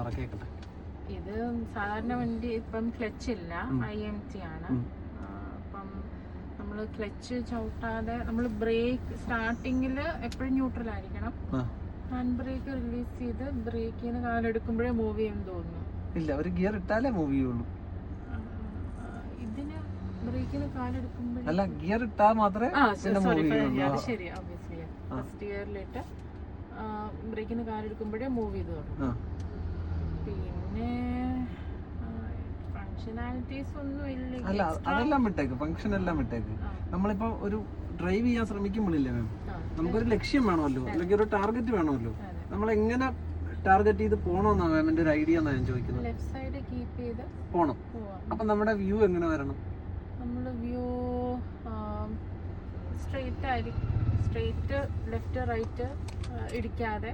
പറ കേക്കട്ടെ. ഇത് സാധാരണ വണ്ടി ഇപ്പം ക്ലച്ച് ഇല്ല ഐ എം ടി ആണ്. അപ്പം നമ്മൾ ക്ലച്ച് ചവിട്ടാതെ നമ്മൾ ബ്രേക്ക് സ്റ്റാർട്ടിങ്ങിൽ എപ്പോഴും ന്യൂട്രൽ ആയിരിക്കണം. ഹാൻഡ് ബ്രേക്ക് റിലീസ് ചെയ്ത് ബ്രേക്കിൽ നിന്ന് കാലെടുക്കുമ്പോഴേ മൂവ് ചെയ്യാൻ തോന്നുന്നു. ഇല്ല ഒരു ഗിയർ ഇട്ടാലേ മൂവ് ചെയ്യുള്ളൂ. ഇതിന് ബ്രേക്കിന് കാലെടുക്കുമ്പോൾ അല്ല ഗിയർ ഇട്ടാൽ മാത്രമേ സോറി അത് ശരി ഒബ്വിയസ്ലി ഫസ്റ്റ് ഗിയറിലിട്ട് ബ്രേക്കിന് കാലെടുക്കുമ്പോഴേ മൂവ് ചെയ്ത് തുടങ്ങും. പിന്നെ അല്ല അതെല്ലാം വിട്ടേക്ക് ഫംഗ്ഷൻ എല്ലാം വിട്ടേക്ക്. നമ്മളിപ്പോ ഒരു ഡ്രൈവ് ചെയ്യാൻ ശ്രമിക്കുമ്പോഴില്ലേ മാം നമുക്കൊരു ലക്ഷ്യം വേണമല്ലോ അല്ലെങ്കിൽ ഒരു ടാർഗറ്റ് വേണമല്ലോ. നമ്മൾ എങ്ങനെ ടാർഗറ്റ് ചെയ്ത് പോണോന്നാ മാമിന്റെ ഒരു ഐഡിയ എന്നാ ഞാൻ ചോദിക്കുന്നത്? പോണം. അപ്പൊ നമ്മുടെ വ്യൂ എങ്ങനെ വരണം? നമ്മുടെ വ്യൂ സ്ട്രെയിറ്റ് ആയിരിക്കും. സ്ട്രെയിറ്റ് ലെഫ്റ്റ് റൈറ്റ് ഇടിക്കാതെ.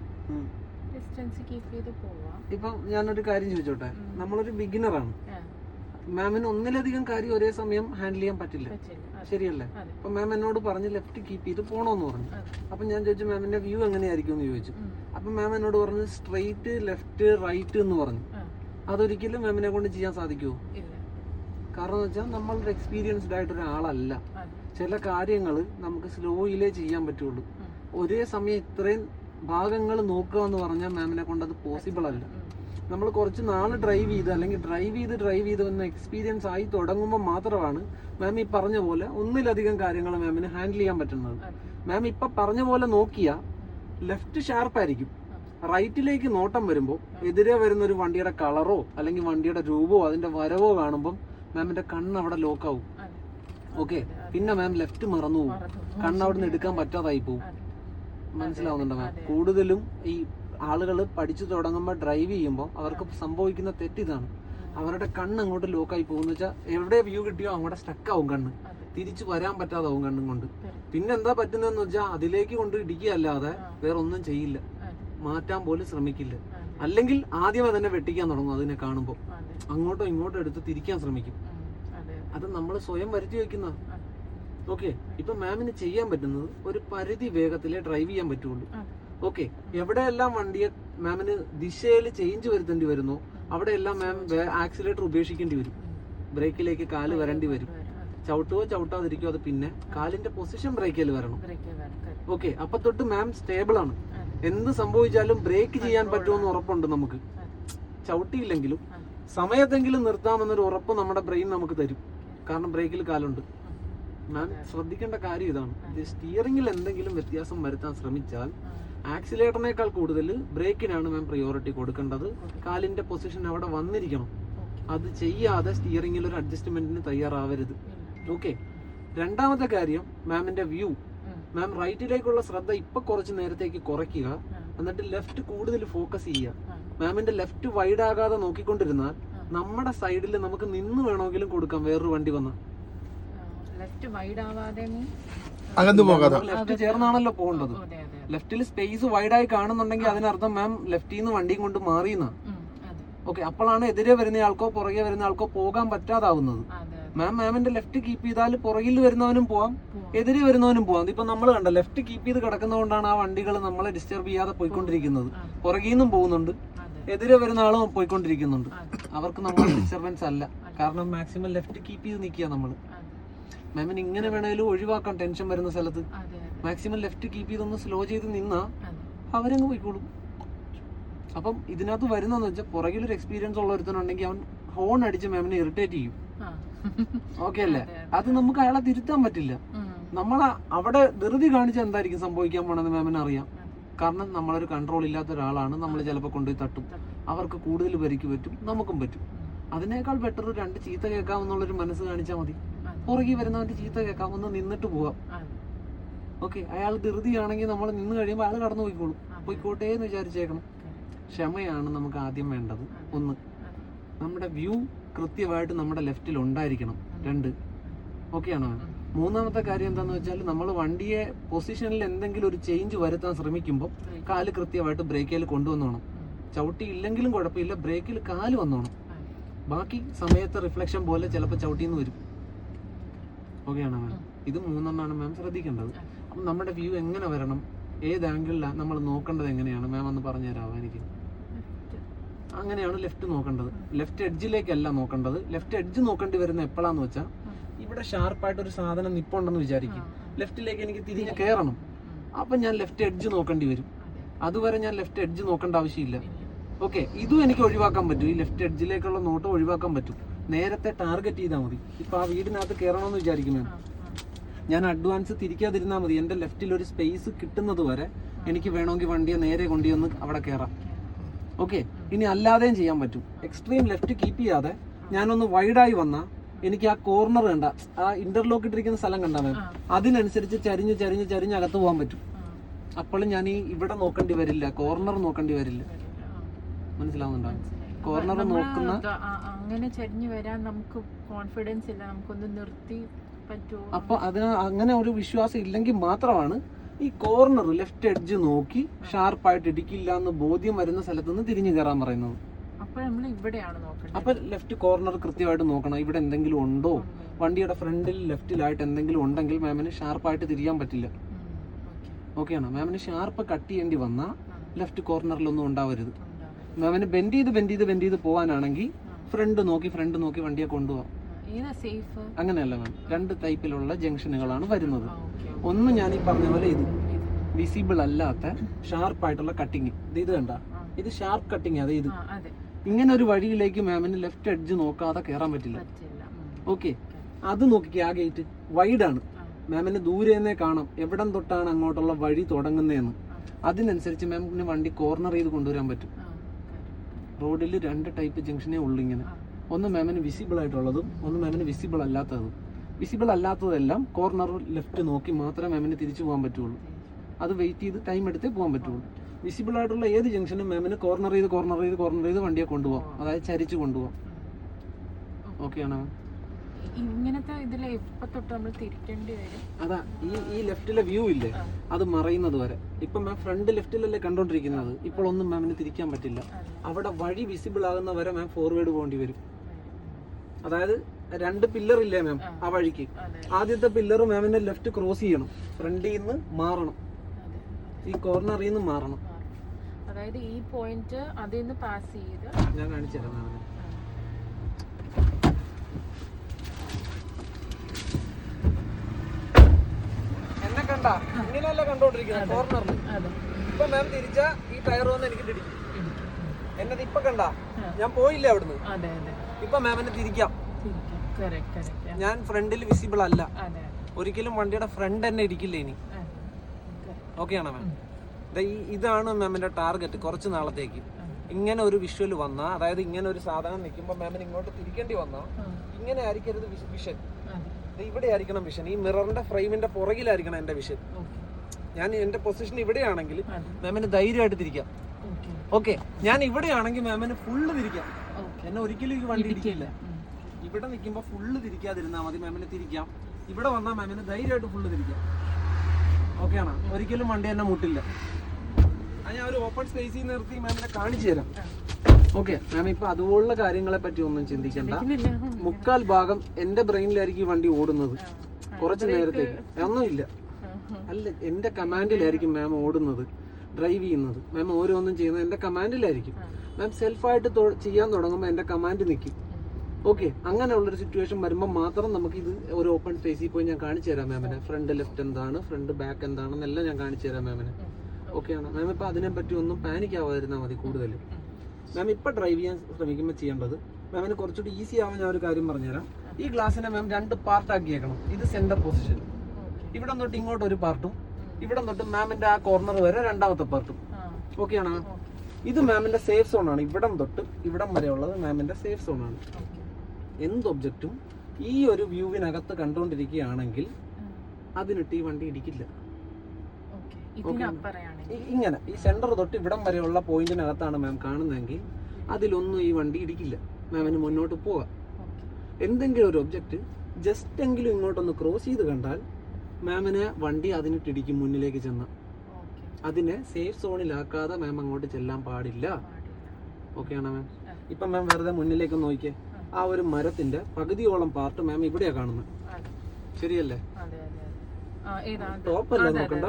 ഡിസ്റ്റൻസ് കീപ്പ് ചെയ്ത് പോവാം. ഇപ്പൊ ഞാനൊരു കാര്യം ചോദിച്ചോട്ടെ. നമ്മളൊരു ബിഗിനറാണ് ആണ്. മാമിന് ഒന്നിലധികം കാര്യം ഒരേ സമയം ഹാൻഡിൽ ചെയ്യാൻ പറ്റില്ല. ശരിയല്ലേ? അപ്പൊ മാം എന്നോട് പറഞ്ഞ് ലെഫ്റ്റ് കീപ്പ് ചെയ്ത് പോണോന്ന് പറഞ്ഞു. അപ്പൊ ഞാൻ ചോദിച്ചു മാമിന്റെ വ്യൂ എങ്ങനെയായിരിക്കും എന്ന് ചോദിച്ചു അപ്പൊ മാം എന്നോട് പറഞ്ഞു സ്ട്രെയിറ്റ് ലെഫ്റ്റ് റൈറ്റ് എന്ന് പറഞ്ഞു. അതൊരിക്കലും മാമിനെ കൊണ്ട് ചെയ്യാൻ സാധിക്കുമോ കാരണം എന്ന് വെച്ചാൽ നമ്മളൊരു എക്സ്പീരിയൻസ്ഡ് ആയിട്ട് ഒരാളല്ല. ചില കാര്യങ്ങൾ നമുക്ക് സ്ലോയിലേ ചെയ്യാൻ പറ്റുള്ളൂ. ഒരേ സമയം ഇത്രയും ഭാഗങ്ങൾ നോക്കുക എന്ന് പറഞ്ഞാൽ മാമിനെ കൊണ്ട് അത് പോസിബിൾ അല്ല. നമ്മൾ കുറച്ച് നാൾ ഡ്രൈവ് ചെയ്ത് അല്ലെങ്കിൽ ഡ്രൈവ് ചെയ്ത് ഡ്രൈവ് ചെയ്ത് വന്ന എക്സ്പീരിയൻസ് ആയി തുടങ്ങുമ്പോൾ മാത്രമാണ് മാം ഈ പറഞ്ഞ പോലെ ഒന്നിലധികം കാര്യങ്ങൾ മാമിന് ഹാൻഡിൽ ചെയ്യാൻ പറ്റുന്നത്. മാം ഇപ്പൊ പറഞ്ഞ പോലെ നോക്കിയാൽ ലെഫ്റ്റ് ഷാർപ്പായിരിക്കും റൈറ്റിലേക്ക് നോട്ടം വരുമ്പോൾ എതിരെ വരുന്ന ഒരു വണ്ടിയുടെ കളറോ അല്ലെങ്കിൽ വണ്ടിയുടെ രൂപമോ അതിന്റെ വരവോ കാണുമ്പം മാമിന്റെ കണ്ണ് അവിടെ ലോക്കാവും ആവും. ഓക്കെ പിന്നെ മാം ലെഫ്റ്റ് മറന്നു പോകും കണ്ണ് അവിടെ നിന്ന് എടുക്കാൻ പറ്റാതായി പോകും മനസ്സിലാവുന്നുണ്ടോ മാം. കൂടുതലും ഈ ആളുകൾ പഠിച്ചു തുടങ്ങുമ്പോൾ ഡ്രൈവ് ചെയ്യുമ്പോൾ അവർക്ക് സംഭവിക്കുന്ന തെറ്റിതാണ്. അവരുടെ കണ്ണ് അങ്ങോട്ട് ലോക്കായി പോകുന്ന വെച്ചാൽ എവിടെ വ്യൂ കിട്ടിയോ അങ്ങോട്ട് സ്റ്റക്ക് ആവും കണ്ണ്. തിരിച്ചു വരാൻ പറ്റാതാവും കണ്ണും കൊണ്ട്. പിന്നെന്താ പിന്നെ എന്താ പറ്റുന്നതെന്ന് വെച്ചാൽ അതിലേക്ക് കൊണ്ട് ഇടിക്കുകയല്ലാതെ. വേറെ ഒന്നും ചെയ്യില്ല. മാറ്റാൻ പോലും ശ്രമിക്കില്ല. അല്ലെങ്കിൽ ആദ്യമേ തന്നെ വെട്ടിക്കാൻ തുടങ്ങും അതിനെ കാണുമ്പോൾ അങ്ങോട്ടോ ഇങ്ങോട്ടോ എടുത്ത് തിരിക്കാൻ ശ്രമിക്കും. അതെ നമ്മൾ സ്വയം വരുത്തി വെക്കുന്ന ഓക്കെ ഇപ്പൊ മാമിന് ചെയ്യാൻ പറ്റുന്നത് ഒരു പരിധി വേഗത്തിലേ ഡ്രൈവ് ചെയ്യാൻ പറ്റുള്ളൂ. ഓക്കെ എവിടെയെല്ലാം വണ്ടിയെ മാമിന് ദിശയിൽ ചേഞ്ച് വരുത്തേണ്ടി വരുന്നോ അവിടെയെല്ലാം മാം ആക്സിലേറ്റർ ഉപേക്ഷിക്കേണ്ടി വരും. ബ്രേക്കിലേക്ക് കാൽ വരേണ്ടി വരും. ചവിട്ടുകയോ ചവിട്ടാതിരിക്കോ അത് പിന്നെ കാലിന്റെ പൊസിഷൻ ബ്രേക്കിൽ വരണം. ഓക്കെ അപ്പൊ തൊട്ട് മാം സ്റ്റേബിൾ ആണ്. എന്ത് സംഭവിച്ചാലും ബ്രേക്ക് ചെയ്യാൻ പറ്റുമെന്ന് ഉറപ്പുണ്ട് നമുക്ക്. ചവിട്ടിയില്ലെങ്കിലും സമയത്തെങ്കിലും നിർത്താമെന്നൊരു ഉറപ്പ് നമ്മുടെ ബ്രെയിൻ നമുക്ക് തരും. കാരണം ബ്രേക്കിൽ കാലുണ്ട്. മാം ശ്രദ്ധിക്കേണ്ട കാര്യം ഇതാണ്. സ്റ്റിയറിംഗിൽ എന്തെങ്കിലും വ്യത്യാസം വരുത്താൻ ശ്രമിച്ചാൽ ആക്സിലേറ്ററിനേക്കാൾ കൂടുതൽ ബ്രേക്കിനാണ് മാം പ്രയോറിറ്റി കൊടുക്കേണ്ടത്. കാലിന്റെ പൊസിഷൻ അവിടെ വന്നിരിക്കണം. അത് ചെയ്യാതെ സ്റ്റിയറിംഗിൽ ഒരു അഡ്ജസ്റ്റ്മെന്റിന് തയ്യാറാവരുത്. ഓക്കെ രണ്ടാമത്തെ കാര്യം മാമിന്റെ വ്യൂ മാം റൈറ്റിലേക്കുള്ള ശ്രദ്ധ ഇപ്പൊ കുറച്ച് നേരത്തേക്ക് കുറയ്ക്കുക. എന്നിട്ട് ലെഫ്റ്റ് കൂടുതൽ ഫോക്കസ് ചെയ്യുക. മാമിന്റെ ലെഫ്റ്റ് വൈഡ് ആകാതെ നോക്കിക്കൊണ്ടിരുന്നാൽ നമ്മുടെ സൈഡിൽ നമുക്ക് നിന്ന് വേണമെങ്കിലും കൊടുക്കാം വേറൊരു വണ്ടി വന്ന. ലെഫ്റ്റ് വൈഡ് ആവാതെ അകന്നു പോകാതെ. ലെഫ്റ്റ് ചേർന്നാണല്ലോ പോകേണ്ടത്. അതെ അതെ ലെഫ്റ്റിൽ സ്പേസ് വൈഡായി കാണുന്നുണ്ടെങ്കിൽ അതിനർത്ഥം മാം ലെഫ്റ്റിൽ നിന്ന് വണ്ടിയും കൊണ്ട് മാറിയെന്നാ. അതെ. ഓക്കെ അപ്പോഴാണ് എതിരെ വരുന്ന ആൾക്കോ പുറകെ വരുന്ന ആൾക്കോ പോകാൻ പറ്റാതാവുന്നത്. മാം മാമിന്റെ ലെഫ്റ്റ് കീപ്പ് ചെയ്താൽ പുറകിൽ വരുന്നവനും പോവാം. എതിരെ വരുന്നവനും പോവാം. ഇപ്പൊ നമ്മൾ കണ്ട ലെഫ്റ്റ് കീപ്പ് ചെയ്ത് കിടക്കുന്നതുകൊണ്ടാണ് ആ വണ്ടികൾ നമ്മളെ ഡിസ്റ്റർബ് ചെയ്യാതെ പോയിക്കൊണ്ടിരിക്കുന്നത്. പുറകിൽ നിന്നും പോകുന്നുണ്ട് എതിരെ വരുന്ന ആളും പോയിക്കൊണ്ടിരിക്കുന്നുണ്ട് അവർക്ക് നമ്മൾ ഡിസ്റ്റർബൻസ് അല്ല. കാരണം മാക്സിമം ലെഫ്റ്റ് കീപ്പ് ചെയ്ത് നിൽക്കുക നമ്മൾ മാമിന് ഇങ്ങനെ വേണേലും ഒഴിവാക്കാം ടെൻഷൻ വരുന്ന സ്ഥലത്ത്. മാക്സിമം ലെഫ്റ്റ് കീപ്പ് ചെയ്തൊന്ന് സ്ലോ ചെയ്ത് നിന്നാ അവരങ്ങ് പോയിക്കോളും. അപ്പം ഇതിനകത്ത് വരുന്നതെന്ന് വെച്ചാൽ പുറകിലൊരു എക്സ്പീരിയൻസ് ഉള്ള ഒരുത്തനുണ്ടെങ്കിൽ അവൻ ഹോൺ അടിച്ച് മാമിനെ ഇറിറ്റേറ്റ് ചെയ്യും. ഓക്കെ അല്ലേ? അതെ, നമുക്ക് അയാളെ തിരുത്താൻ പറ്റില്ല. നമ്മൾ അവിടെ ധൃതി കാണിച്ച എന്തായിരിക്കും സംഭവിക്കാൻ പോണെന്ന് മാമിന് അറിയാം. കാരണം നമ്മളൊരു കൺട്രോൾ ഇല്ലാത്ത ഒരാളാണ്. നമ്മൾ ചിലപ്പോൾ കൊണ്ടുപോയി തട്ടും. തട്ടും. അവർക്ക് കൂടുതൽ പരിക്ക് പറ്റും. നമുക്കും പറ്റും. അതിനേക്കാൾ ബെറ്റർ രണ്ട് ചീത്ത കേൾക്കാമെന്നുള്ളൊരു മനസ്സ് കാണിച്ചാൽ മതി. അതെ. പുറകെ വരുന്നവന്റെ ചീത്ത കേൾക്കാം. ഒന്ന് നിന്നിട്ട് പോവാം. ഓക്കെ അയാൾ ധൃതിയാണെങ്കിൽ നമ്മൾ നിന്ന് കഴിയുമ്പോൾ അയാൾ കടന്നു പോയിക്കോളും. പോയിക്കോട്ടെ എന്ന് വിചാരിച്ചേക്കണം. ക്ഷമയാണ് നമുക്ക് ആദ്യം വേണ്ടത്. ഒന്ന്. നമ്മുടെ വ്യൂ കൃത്യമായിട്ട് നമ്മുടെ ലെഫ്റ്റിൽ ഉണ്ടായിരിക്കണം. രണ്ട്. ഓക്കെ ആണോ? മൂന്നാമത്തെ കാര്യം എന്താന്ന് വെച്ചാൽ നമ്മൾ വണ്ടിയെ പൊസിഷനിൽ എന്തെങ്കിലും ഒരു ചേഞ്ച് വരുത്താൻ ശ്രമിക്കുമ്പോൾ കാൽ കൃത്യമായിട്ട് ബ്രേക്കിൽ കൊണ്ടുവന്നോണം. ചവിട്ടി ഇല്ലെങ്കിലും കുഴപ്പമില്ല. ബ്രേക്കിൽ കാൽ വന്നോണം. ബാക്കി സമയത്ത് റിഫ്ലക്ഷൻ പോലെ ചിലപ്പോൾ ചവിട്ടിന്ന് വരും. ഓക്കെ ആണ് മാം ഇത് മൂന്നെണ്ണമാണ് മാം ശ്രദ്ധിക്കേണ്ടത്. അപ്പം നമ്മുടെ വ്യൂ എങ്ങനെ വരണം? ഏത് ആംഗിളിലാണ് നമ്മൾ നോക്കേണ്ടത് എങ്ങനെയാണ്? മാം ഒന്ന് പറഞ്ഞു തരാമോ എനിക്ക്? അങ്ങനെയാണ് ലെഫ്റ്റ് നോക്കേണ്ടത്. ലെഫ്റ്റ് എഡ്ജിലേക്കല്ല നോക്കേണ്ടത്. ലെഫ്റ്റ് എഡ്ജ് നോക്കേണ്ടി വരുന്ന എപ്പോഴാന്ന് വെച്ചാൽ ഇവിടെ ഷാർപ്പായിട്ട് ഒരു സാധനം നിപ്പുണ്ടെന്ന് വിചാരിക്കും. ലെഫ്റ്റിലേക്ക് എനിക്ക് തിരിഞ്ഞ് കയറണം അപ്പൊ ഞാൻ ലെഫ്റ്റ് എഡ്ജ് നോക്കേണ്ടി വരും. അതുവരെ ഞാൻ ലെഫ്റ്റ് എഡ്ജ് നോക്കേണ്ട ആവശ്യമില്ല. ഓക്കെ ഇതും എനിക്ക് ഒഴിവാക്കാൻ പറ്റും. ഈ ലെഫ്റ്റ് എഡ്ജിലേക്കുള്ള നോട്ടം ഒഴിവാക്കാൻ പറ്റും. നേരത്തെ ടാർഗറ്റ് ചെയ്താൽ മതി. ഇപ്പൊ ആ വീടിനകത്ത് കയറണമെന്ന് വിചാരിക്കുന്നത് ഞാൻ ഞാൻ അഡ്വാൻസ് തിരിക്കാതിരുന്നാൽ മതി. എന്റെ ലെഫ്റ്റിൽ ഒരു സ്പേസ് കിട്ടുന്നത് വരെ എനിക്ക് വേണമെങ്കിൽ വണ്ടിയെ നേരെ കൊണ്ടുവന്ന് അവിടെ കയറാം ഓക്കെ ഇനി അല്ലാതെയും ചെയ്യാൻ പറ്റും. എക്സ്ട്രീം ലെഫ്റ്റ് കീപ്പ് ചെയ്യാതെ ഞാനൊന്ന് വൈഡായി വന്നാൽ എനിക്ക് ആ കോർണർ കണ്ട ആ ഇന്റർലോക്ക് ഇട്ടിരിക്കുന്ന സ്ഥലം കണ്ടാൽ മതി. അതിനനുസരിച്ച് ചരിഞ്ഞ് ചരിഞ്ഞ് ചരിഞ്ഞ് അകത്ത് പോകാൻ പറ്റും. അപ്പോഴും ഞാൻ ഈ ഇവിടെ നോക്കേണ്ടി വരില്ല കോർണർ നോക്കേണ്ടി വരില്ല. മനസ്സിലാവുന്നുണ്ടോ? കോർണർ നോക്കുന്ന അങ്ങനെ ചരിഞ്ഞു വരാൻ നമുക്ക് കോൺഫിഡൻസ് ഇല്ല. നമുക്കൊന്ന് നിർത്തി പറ്റുമോ? അപ്പൊ അതിന് അങ്ങനെ ഒരു വിശ്വാസം ഇല്ലെങ്കിൽ മാത്രമാണ് ഈ കോർണർ ലെഫ്റ്റ് എഡ്ജ് നോക്കി ഷാർപ്പായിട്ട് ഇടിക്കില്ല എന്ന് ബോധ്യം വരുന്ന സ്ഥലത്ത് നിന്ന് തിരിഞ്ഞു കയറാൻ പറയുന്നത്. അപ്പൊ ലെഫ്റ്റ് കോർണർ കൃത്യമായിട്ട് നോക്കണം. ഇവിടെ എന്തെങ്കിലും ഉണ്ടോ? വണ്ടിയുടെ ഫ്രണ്ടിൽ ലെഫ്റ്റിലായിട്ട് എന്തെങ്കിലും ഉണ്ടെങ്കിൽ മാമിന് ഷാർപ്പായിട്ട് തിരിയാൻ പറ്റില്ല. ഓക്കെയാണോ മാമിന് ഷാർപ്പ് കട്ട് ചെയ്യേണ്ടി വന്നാൽ ലെഫ്റ്റ് കോർണറിലൊന്നും ഉണ്ടാവരുത്. മാമിന് ബെൻഡ് ചെയ്ത് ബെൻഡ് ചെയ്ത് ബെൻഡ് ചെയ്ത് പോകാനാണെങ്കിൽ ഫ്രണ്ട് നോക്കി ഫ്രണ്ട് നോക്കി വണ്ടിയെ കൊണ്ടുപോകാം അങ്ങനെയല്ല മാം രണ്ട് ടൈപ്പിലുള്ള ജംഗ്ഷനുകളാണ് വരുന്നത്. ഒന്ന് ഞാൻ ഈ പറഞ്ഞ പോലെ ഇത്. വിസിബിൾ അല്ലാത്ത ഷാർപ്പ് ആയിട്ടുള്ള കട്ടിങ് ഇത് ഇത് കണ്ട? ഇത് ഷാർപ്പ് കട്ടിങ് അതെ ഇത്. ഇങ്ങനെ ഒരു വഴിയിലേക്ക് മാമിന് ലെഫ്റ്റ് എഡ്ജ് നോക്കാതെ കയറാൻ പറ്റില്ല. ഓക്കെ അത് നോക്കിക്കേ ആ ഗേറ്റ് വൈഡാണ്. മാമിന് ദൂരെ നിന്നേ കാണാം. എവിടം തൊട്ടാണ് അങ്ങോട്ടുള്ള വഴി തുടങ്ങുന്നതെന്ന്. അതിനനുസരിച്ച് മാമിന് വണ്ടി കോർണർ ചെയ്ത് കൊണ്ടുവരാൻ പറ്റും. റോഡിൽ രണ്ട് ടൈപ്പ് ജംഗ്ഷനേ ഉള്ളൂ ഇങ്ങനെ. ഒന്ന് മാമിന് വിസിബിൾ ആയിട്ടുള്ളതും ഒന്ന് മാമിന് വിസിബിൾ അല്ലാത്തതും. വിസിബിൾ അല്ലാത്തതെല്ലാം കോർണർ ലെഫ്റ്റ് നോക്കി മാത്രമേ മാമിന് തിരിച്ചു പോകാൻ പറ്റുള്ളൂ. അത് വെയിറ്റ് ചെയ്ത് ടൈം എടുത്തേ പോകാൻ പറ്റുള്ളൂ. വിസിബിൾ ആയിട്ടുള്ള ഏത് ജംഗ്ഷനും മാമിന് കോർണർ ചെയ്ത് കോർണർ ചെയ്ത് കോർണർ ചെയ്ത് വണ്ടിയെ കൊണ്ടുപോകാം. അതായത് ചരിച്ച് കൊണ്ടുപോകാം. ഓക്കെ ആണോ? ഇങ്ങനത്തെ ഇതിൽ ഇപ്പൊ തൊട്ട് നമ്മൾ തിരിക്കേണ്ടി വരും. അതാ ഈ ഈ ലെഫ്റ്റിലെ വ്യൂ ഇല്ലേ? അത് മറയുന്നത് വരെ. ഇപ്പൊ മാം ഫ്രണ്ട് ലെഫ്റ്റിലല്ലേ കണ്ടോണ്ടിരിക്കുന്നത്? ഇപ്പോൾ ഒന്നും മാമിന് തിരിക്കാൻ പറ്റില്ല. അവിടെ വഴി വിസിബിൾ ആകുന്ന വരെ മാം ഫോർവേഡ് പോകേണ്ടി വരും. അതായത് രണ്ട് പില്ലർ ഇല്ലേ മാം ആ. ആ വഴിക്ക്. ആദ്യത്തെ പില്ലർ മാമിന്റെ ലെഫ്റ്റ് ക്രോസ് ചെയ്യണം. ഫ്രണ്ടിൽ നിന്ന് മാറണം. ഈ കോർണറിൽ നിന്ന് മാറണം. അതായത് ഈ പോയിന്റ് അതിൽ നിന്ന് പാസ് ചെയ്ത് ഞാൻ കാണിച്ചു തരാം മാമിന് എന്നെ കണ്ട ഇങ്ങനെയല്ല കണ്ടോണ്ടിരിക്കുന്നത് കോർണറിൽ ഇപ്പൊ മാം തിരിച്ച ഈ ടയർ വന്ന് എനിക്ക് ഇടിക്കും എന്നത് ഇപ്പൊ കണ്ട? ഞാൻ പോയില്ല അവിടുന്ന്. ഇപ്പൊ മാമിനെ തിരിക്കാം. ഞാൻ ഫ്രണ്ടിൽ വിസിബിൾ അല്ല. ഒരിക്കലും വണ്ടിയുടെ ഫ്രണ്ട് തന്നെ ഇരിക്കില്ല ഇനി. അതെ. ഓക്കെ ആണോ മാം. ഇതാണ് മാമിന്റെ ടാർഗറ്റ് കുറച്ച് നാളത്തേക്ക്. ഇങ്ങനെ ഒരു വിഷ്വൽ വന്ന അതായത് ഇങ്ങനെ ഒരു സാധനം നിൽക്കുമ്പോൾ മാമിന് ഇങ്ങോട്ട് തിരിക്കേണ്ടി വന്നാൽ ഇങ്ങനെ ആയിരിക്കരുത് വിഷൻ ഇവിടെ ആയിരിക്കണം വിഷൻ ഈ മിററിന്റെ ഫ്രെയിമിന്റെ പുറകിലായിരിക്കണം എന്റെ വിഷൻ ഞാൻ എന്റെ പൊസിഷൻ ഇവിടെയാണെങ്കിൽ മാമിന് ധൈര്യമായിട്ട് തിരിക്കാം. ഓക്കെ ഞാൻ ഇവിടെയാണെങ്കിൽ മാമിന് ഫുള്ള് തിരിക്കാം. എന്നെ ഒരിക്കലും ഈ വണ്ടി ഇരിക്കില്ല ഇവിടെ നിൽക്കുമ്പോൾ ഫുള്ള് തിരിക്കാതിരുന്നാൽ മതി മാമിന് തിരിക്കാം. ഇവിടെ വന്നാൽ മാമിന് ധൈര്യമായിട്ട് ഫുള്ള് തിരിക്കാം. ഓക്കെ ആണോ? ഒരിക്കലും വണ്ടി എന്നെ മുട്ടില്ല. അത് ഞാൻ ഒരു ഓപ്പൺ സ്പേസിൽ നിർത്തി മാമിനെ കാണിച്ചു തരാം. ഓക്കെ മാം ഇപ്പൊ അതുപോലുള്ള കാര്യങ്ങളെ പറ്റി ഒന്നും ചിന്തിക്കണ്ട. മുക്കാൽ ഭാഗം എന്റെ ബ്രെയിനിലായിരിക്കും ഈ വണ്ടി ഓടുന്നത്. കുറച്ച് നേരത്തേക്ക്. ഒന്നുമില്ല. അല്ല എന്റെ കമാൻഡിലായിരിക്കും മാം ഓടുന്നത് ഡ്രൈവ് ചെയ്യുന്നത്. മാം ഓരോന്നും ചെയ്യുന്നത് എന്റെ കമാൻഡിലായിരിക്കും. മാം സെൽഫായിട്ട് ചെയ്യാൻ തുടങ്ങുമ്പോൾ എന്റെ കമാൻഡ് നിൽക്കും ഓക്കെ അങ്ങനെയുള്ളൊരു സിറ്റുവേഷൻ വരുമ്പോൾ മാത്രം നമുക്ക് ഇത് ഒരു ഓപ്പൺ സ്പേസിൽ പോയി ഞാൻ കാണിച്ചു തരാം മാമിനെ. ഫ്രണ്ട് ലെഫ്റ്റ് എന്താണ് ഫ്രണ്ട് ബാക്ക് എന്താണെന്നെല്ലാം ഞാൻ കാണിച്ചു തരാം മാമിനെ. ഓക്കെ ആണ്. മാം ഇപ്പം അതിനെപ്പറ്റി ഒന്നും പാനിക് ആവാതിരുന്നാൽ മതി കൂടുതൽ മാം ഇപ്പം ഡ്രൈവ് ചെയ്യാൻ ശ്രമിക്കുമ്പോൾ ചെയ്യേണ്ടത് മാമിന് കുറച്ചുകൂടി ഈസി ആവാൻ ഞാൻ ഒരു കാര്യം പറഞ്ഞുതരാം. ഈ ഗ്ലാസ്സിനെ മാം രണ്ട് പാർട്ട് ആക്കിയേക്കണം. ഇത് സെന്റർ പൊസിഷൻ ഇവിടെ തൊട്ട് ഇങ്ങോട്ട് ഒരു പാർട്ടും ഇവിടെ തൊട്ട് മാമിന്റെ ആ കോർണർ വരെ രണ്ടാമത്തെ പാർട്ടും ആ. ഓക്കെ ആണോ? ഇത് മാമിന്റെ സേഫ് സോൺ ആണ്. ഇവിടം തൊട്ട് ഇവിടം വരെ ഉള്ളത് മാമിന്റെ സേഫ് സോൺ ആണ്. എന്ത് ഒബ്ജക്റ്റും ഈ ഒരു വ്യൂവിനകത്ത് കണ്ടുകൊണ്ടിരിക്കുകയാണെങ്കിൽ. അതിനിട്ട് ഈ വണ്ടി ഇടിക്കില്ല. ഇങ്ങനെ. ഈ സെന്റർ തൊട്ട് ഇവിടം വരെയുള്ള പോയിന്റിനകത്താണ് മാം കാണുന്നതെങ്കിൽ അതിലൊന്നും ഈ വണ്ടി ഇടിക്കില്ല. മാമിന് മുന്നോട്ട് പോവാം. എന്തെങ്കിലും ഒരു ഒബ്ജക്റ്റ് ജസ്റ്റ് എങ്കിലും ഇങ്ങോട്ടൊന്ന് ക്രോസ് ചെയ്ത് കണ്ടാൽ മാമിന് വണ്ടി അതിനിട്ടിടിക്കും മുന്നിലേക്ക് ചെന്ന്. അതിനെ സേഫ് സോണിലാക്കാതെ മാം അങ്ങോട്ട് ചെല്ലാൻ പാടില്ല ഓക്കെയാണോ ഓക്കെ ആണോ മാം. ഇപ്പം മാം വെറുതെ മുന്നിലേക്ക് നോക്കിയേ ആ ഒരു മരത്തിന്റെ പകുതിയോളം പാർട്ട് മാം ഇവിടെയാ കാണുന്നത്. ശരിയല്ലേ? Top അല്ലേ നോക്കണ്ട,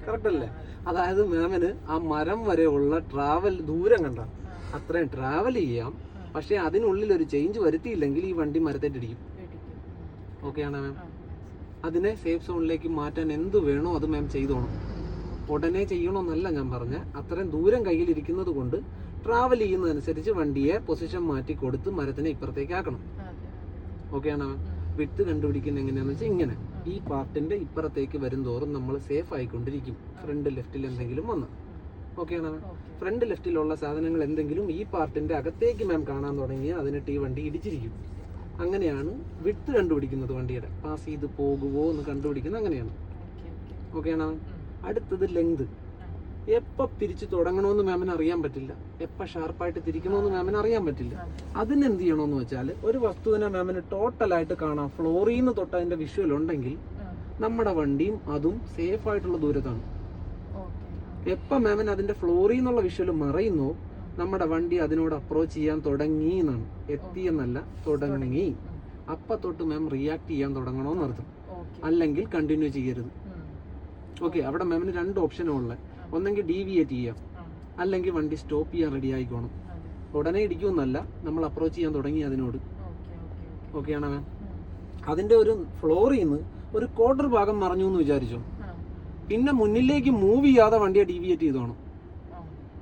Correct അല്ലേ? അതായത് മാമിന് ആ മരം വരെ ഉള്ള ട്രാവൽ ദൂരം കണ്ട ആ. അത്രയും ട്രാവൽ ചെയ്യാം. പക്ഷേ അതിനുള്ളിൽ ഒരു ചേഞ്ച് വരുത്തിയില്ലെങ്കിൽ ഈ വണ്ടി മരത്തേറ്റിടിക്കും ഓക്കെയാണോ മാം അതിനെ സേഫ് സോണിലേക്ക് മാറ്റാൻ എന്ത് വേണോ അത് മാം ചെയ്തോണം ഉടനെ ചെയ്യണമെന്നല്ല ഞാൻ പറഞ്ഞ അത്രയും ദൂരം കയ്യിലിരിക്കുന്നത് കൊണ്ട് ട്രാവൽ ചെയ്യുന്നതനുസരിച്ച് വണ്ടിയെ പൊസിഷൻ മാറ്റി കൊടുത്ത് മരത്തിനെ ഇപ്പുറത്തേക്ക് ആക്കണം. ഓക്കെയാണോ മാം വിട്ട് കണ്ടുപിടിക്കുന്ന എങ്ങനെയാന്ന് വെച്ചാൽ ഇങ്ങനെ. ഈ പാർട്ടിന്റെ ഇപ്പുറത്തേക്ക് വരും തോറും നമ്മൾ സേഫ് ആയിക്കൊണ്ടിരിക്കും. ഫ്രണ്ട് ലെഫ്റ്റിൽ എന്തെങ്കിലും വന്ന്. ഓക്കെയാണോ മാം ഫ്രണ്ട് ലെഫ്റ്റിലുള്ള സാധനങ്ങൾ എന്തെങ്കിലും ഈ പാർട്ടിന്റെ അകത്തേക്ക് മാം കാണാൻ തുടങ്ങിയാൽ അതിനിട്ട് ടീ വണ്ടി ഇടിച്ചിരിക്കും. അങ്ങനെയാണ് വിട്ട് കണ്ടുപിടിക്കുന്നത് വണ്ടിയുടെ. പാസ് ചെയ്ത് പോകുമോ എന്ന് കണ്ടുപിടിക്കുന്നത് അങ്ങനെയാണ്. ഓക്കെയാണോ ആണോ? അടുത്തത് ലെങ്ത് എപ്പോൾ തിരിച്ച് തുടങ്ങണമെന്ന് മാമിന് അറിയാൻ പറ്റില്ല. എപ്പോൾ ഷാർപ്പായിട്ട് തിരിക്കണമെന്ന് മാമിന് അറിയാൻ പറ്റില്ല. അതിനെന്ത് ചെയ്യണമെന്ന് വെച്ചാൽ ഒരു വസ്തുവിനെ മാമിന് ടോട്ടലായിട്ട് കാണാം. ഫ്ലോറിൽ നിന്ന് തൊട്ട് അതിന്റെ വിഷ്വൽ ഉണ്ടെങ്കിൽ നമ്മുടെ വണ്ടിയും അതും സേഫ് ആയിട്ടുള്ള ദൂരത്താണ്. എപ്പോൾ മാമിന് അതിന്റെ ഫ്ലോറിൽ നിന്നുള്ള വിഷ്വൽ മറയുന്നോ നമ്മുടെ വണ്ടി അതിനോട് അപ്രോച്ച് ചെയ്യാൻ തുടങ്ങി എന്നാണ്. എത്തി എന്നല്ല തുടങ്ങി. അപ്പ തൊട്ട് മാം റിയാക്ട് ചെയ്യാൻ തുടങ്ങണമെന്ന് അർത്ഥം. അല്ലെങ്കിൽ കണ്ടിന്യൂ ചെയ്യരുത്. ഓക്കെ അവിടെ മാമിന് രണ്ട് ഓപ്ഷനും ഉള്ളത് ഒന്നെങ്കിൽ ഡീവിയേറ്റ് ചെയ്യാം. അല്ലെങ്കിൽ വണ്ടി സ്റ്റോപ്പ് ചെയ്യാൻ റെഡി ആയിക്കോണം. ഉടനെ ഇടിക്കുമെന്നല്ല നമ്മൾ അപ്രോച്ച് ചെയ്യാൻ തുടങ്ങി അതിനോട്. ഓക്കെയാണോ മാം? അതിന്റെ ഒരു ഫ്ലോറിൽ നിന്ന് ഒരു ക്വാർട്ടർ ഭാഗം മറഞ്ഞു എന്ന് വിചാരിച്ചോ? പിന്നെ മുന്നിലേക്ക് മൂവ് ചെയ്യാതെ വണ്ടിയെ ഡീവിയേറ്റ് ചെയ്തോണം.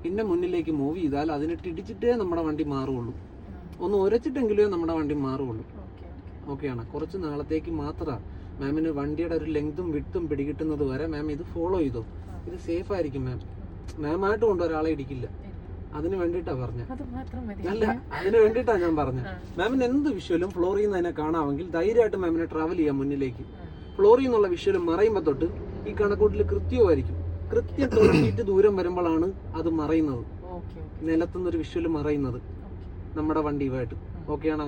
പിന്നെ മുന്നിലേക്ക് മൂവ് ചെയ്താൽ അതിനെ ഇടിച്ചിട്ടേ നമ്മുടെ വണ്ടി മാറുള്ളൂ. ഒന്ന് ഉരച്ചിട്ടെങ്കിലേ നമ്മുടെ വണ്ടി മാറുള്ളൂ. ഓക്കെയാണ്. കുറച്ച് നാളത്തേക്ക് മാത്രമാണ് മാമിന് വണ്ടിയുടെ ഒരു ലെങ്തും വിട്ടും പിടികിട്ടുന്നത് വരെ മാം ഇത് ഫോളോ ചെയ്തോ. ഇത് സേഫ് ആയിരിക്കും മാം മാമായിട്ട് കൊണ്ട് ഒരാളെ ഇടിക്കില്ല. അതിന് വേണ്ടിയിട്ടാ പറഞ്ഞ. അത് മാത്രം മതി. അല്ല അതിന് വേണ്ടിയിട്ടാ ഞാൻ പറഞ്ഞത് മാമിന് എന്ത് വിഷ്വലും ഫ്ലോറിൽ നിന്ന് തന്നെ കാണാമെങ്കിൽ ധൈര്യമായിട്ട് മാമിനെ ട്രാവൽ ചെയ്യാം മുന്നിലേക്ക്. ഫ്ലോറിൽ നിന്നുള്ള വിഷ്വലും മറയുമ്പോൾ തൊട്ട് ഈ കണക്കൂട്ടിൽ കൃത്യമായിരിക്കും. കൃത്യം തൊണ്ണൂറ്റി ദൂരം വരുമ്പോഴാണ് അത് മറയുന്നത്. നിലത്തുനിന്ന് ഒരു വിഷ്വൽ മറയുന്നത്. നമ്മുടെ വണ്ടിയുമായിട്ട്. ഓക്കെയാണോ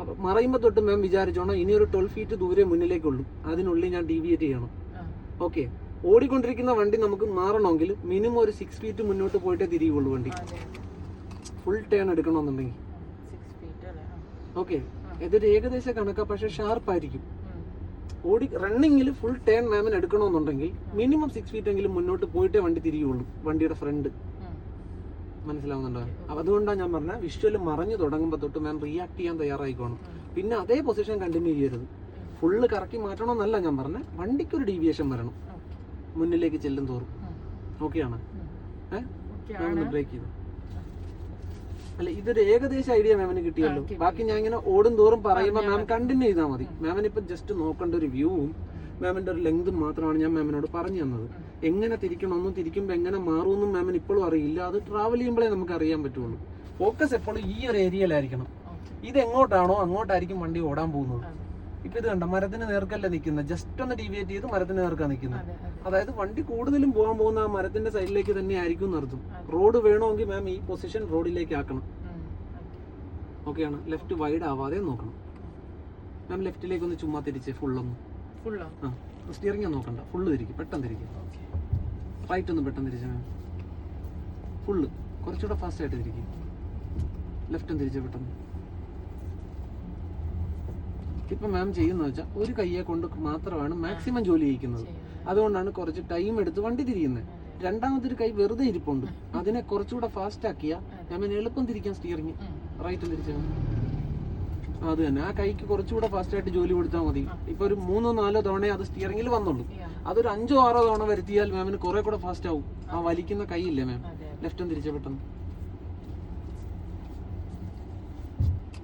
അപ്പൊ മറയുമ്പോൾ തൊട്ട് മാം വിചാരിച്ചോണം ഇനി ഒരു ട്വൽവ് ഫീറ്റ് ദൂരെ മുന്നിലേക്കുള്ളൂ. അതിനുള്ളിൽ ഞാൻ ഡീവിയേറ്റ് ചെയ്യണം. ഓക്കെ ഓടിക്കൊണ്ടിരിക്കുന്ന വണ്ടി നമുക്ക് മാറണമെങ്കിൽ മിനിമം ഒരു സിക്സ് ഫീറ്റ് മുന്നോട്ട് പോയിട്ടേ തിരിയുള്ളൂ വണ്ടി. Full turn എടുക്കണമെന്നുണ്ടെങ്കിൽ. ഓക്കെ ഇതൊരു ഏകദേശ കണക്കാ പക്ഷെ ഷാർപ്പായിരിക്കും. ഓടി റണ്ണിങ്ങിൽ ഫുൾ ടേൺ മാമിന് എടുക്കണമെന്നുണ്ടെങ്കിൽ മിനിമം സിക്സ് ഫീറ്റ് എങ്കിലും മുന്നോട്ട് പോയിട്ടേ വണ്ടി തിരിയുള്ളൂ വണ്ടിയുടെ ഫ്രണ്ട് മനസ്സിലാവുന്നുണ്ടോ? അതുകൊണ്ടാണ് ഞാൻ പറഞ്ഞ വിഷ്വൽ മറഞ്ഞു തുടങ്ങുമ്പോൾ തൊട്ട് മാം റിയാക്ട് ചെയ്യാൻ തയ്യാറായിക്കോണം. പിന്നെ അതേ പൊസിഷൻ കണ്ടിന്യൂ ചെയ്യരുത്. ഫുള്ള് കറക്കി മാറ്റണമെന്നല്ല ഞാൻ പറഞ്ഞ വണ്ടിക്ക് ഒരു ഡീവിയേഷൻ വരണം. മുന്നിലേക്ക് ചെല്ലും തോറും. ഓക്കെയാണ്. ഏഹ്. ബ്രേക്ക് ചെയ്തു? അല്ല ഇതൊരു ഏകദേശം ഐഡിയ മാമിന് കിട്ടിയല്ലോ. ബാക്കി ഞാൻ ഇങ്ങനെ ഓടും തോറും പറയുമ്പോൾ മാം കണ്ടിന്യൂ ചെയ്താൽ മതി. മാമിന് ഇപ്പൊ ജസ്റ്റ് നോക്കേണ്ട ഒരു വ്യൂവും മാമിന്റെ ഒരു ലെങ്തും മാത്രമാണ് ഞാൻ മാമിനോട് പറഞ്ഞു തന്നത്. എങ്ങനെ തിരിക്കണമെന്നും തിരിക്കുമ്പോൾ എങ്ങനെ മാറുമെന്നും മാമിന് ഇപ്പോഴും അറിയില്ല. അത് ട്രാവൽ ചെയ്യുമ്പോഴേ നമുക്ക് അറിയാൻ പറ്റുള്ളൂ. ഫോക്കസ് എപ്പോഴും ഈ ഒരു ഏരിയയിലായിരിക്കണം. ഇത് എങ്ങോട്ടാണോ അങ്ങോട്ടായിരിക്കും വണ്ടി ഓടാൻ പോകുന്നത്. ഇപ്പൊ ഇത് കണ്ട? മരത്തിന് നേർക്കല്ല നിൽക്കുന്നത് ജസ്റ്റ് ഒന്ന് ഡീവിയേറ്റ് ചെയ്ത് മരത്തിന് നേർക്കാ നിൽക്കുന്നത് അതെ, അതെ. അതായത് വണ്ടി കൂടുതലും പോകാൻ പോകുന്ന ആ മരത്തിന്റെ സൈഡിലേക്ക് തന്നെ ആയിരിക്കും നിർത്തും റോഡ് വേണമെങ്കിൽ മാം ഈ പൊസിഷൻ റോഡിലേക്ക് ആക്കണം. ഓക്കെയാണ് ലെഫ്റ്റ് വൈഡ് ആവാതെ നോക്കണം. മാം ലെഫ്റ്റിലേക്ക് ഒന്ന് ചുമ്മാ തിരിച്ച് ഫുള്ളൊന്ന്? ആ സ്റ്റിയറിംഗ് നോക്കണ്ട. ഫുള്ള് തിരിക്കും. പെട്ടെന്ന് തിരിക്കും. റൈറ്റ് ഒന്ന് പെട്ടെന്ന് തിരിച്ച മാം ഫുള്ള് കുറച്ചുകൂടെ ഫാസ്റ്റ് ആയിട്ട് തിരിക്കും. ലെഫ്റ്റും തിരിച്ച് പെട്ടെന്ന്. ഇപ്പൊ മാം ചെയ്യുന്ന വെച്ചാൽ ഒരു കയ്യെ കൊണ്ട് മാത്രമാണ് മാക്സിമം ജോലി ചെയ്യിക്കുന്നത് അതുകൊണ്ടാണ് കുറച്ച് ടൈം എടുത്ത് വണ്ടി തിരിയുന്നത്. രണ്ടാമതൊരു കൈ വെറുതെ ഇരിപ്പുണ്ട്. അതിനെ കുറച്ചുകൂടെ ഫാസ്റ്റ് ആക്കിയ മാമിന് എളുപ്പം തിരിക്കാൻ സ്റ്റിയറിങ് റൈറ്റിൽ റൈറ്റ് തിരിച്ചാൽ അത് തന്നെ. ആ കൈക്ക് കുറച്ചുകൂടെ ഫാസ്റ്റ് ആയിട്ട് ജോലി കൊടുത്താൽ മതി. ഇപ്പൊ ഒരു മൂന്നോ നാലോ തവണ അത് സ്റ്റിയറിംഗിൽ വന്നുള്ളൂ അതൊരു അഞ്ചോ ആറോ തവണ വരുത്തിയാൽ മാമിന് കുറെ കൂടെ ഫാസ്റ്റ് ആവും. ആ വലിക്കുന്ന കൈ ഇല്ല മാം. ലെഫ്റ്റും തിരിച്ച പെട്ടെന്ന്.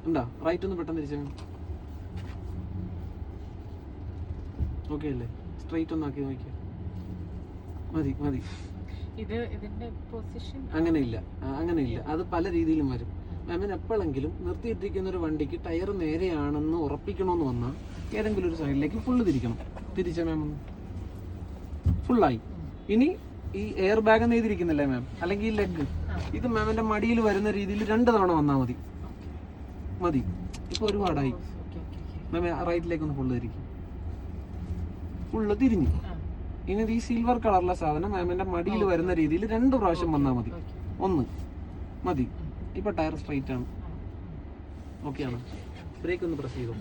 ഉണ്ടാ? റൈറ്റ് ഒന്ന് പെട്ടെന്ന് തിരിച്ച മാം ഓക്കെ അല്ലേ സ്ട്രൈറ്റ് ഒന്ന് ആക്കി നോക്കിയാ. മതി മതി. ഇത് ഇതിന്റെ പൊസിഷൻ അങ്ങനെയില്ല. അത് പല രീതിയിലും വരും. മാമിന് എപ്പോഴെങ്കിലും നിർത്തിയിട്ടിരിക്കുന്ന ഒരു വണ്ടിക്ക് ടയർ നേരെയാണെന്ന് ഉറപ്പിക്കണമെന്ന് വന്നാൽ ഏതെങ്കിലും ഒരു സൈഡിലേക്ക് ഫുള്ള് തിരിക്കണം. തിരിച്ച മാം? ഒന്ന് ഫുള്ളായി ഇനി ഈ എയർ ബാഗ് നെയ്തിരിക്കുന്നില്ലേ മാം? അല്ലെങ്കിൽ ഈ ലെഗ് ഇത് മാമിന്റെ മടിയിൽ വരുന്ന രീതിയിൽ രണ്ട് തവണ വന്നാൽ മതി. മതി. ഇപ്പൊ ഒരുപാടായി. മാം റൈറ്റിലേക്ക് ഒന്ന് ഫുള്ള് തിരിക്കും. ഫുള്ള് തിരിഞ്ഞു. ഇനി ഈ സിൽവർ കളറിലെ സാധനം മാമിന്റെ മടിയിൽ വരുന്ന രീതിയിൽ രണ്ട് പ്രാവശ്യം വന്നാൽ മതി. ഒന്ന്. മതി. ഇപ്പൊ ടയർ സ്ട്രൈറ്റ് ആണ്. ഓക്കെ ആണ്? ബ്രേക്ക് ഒന്ന് പ്രസ് ചെയ്തോ?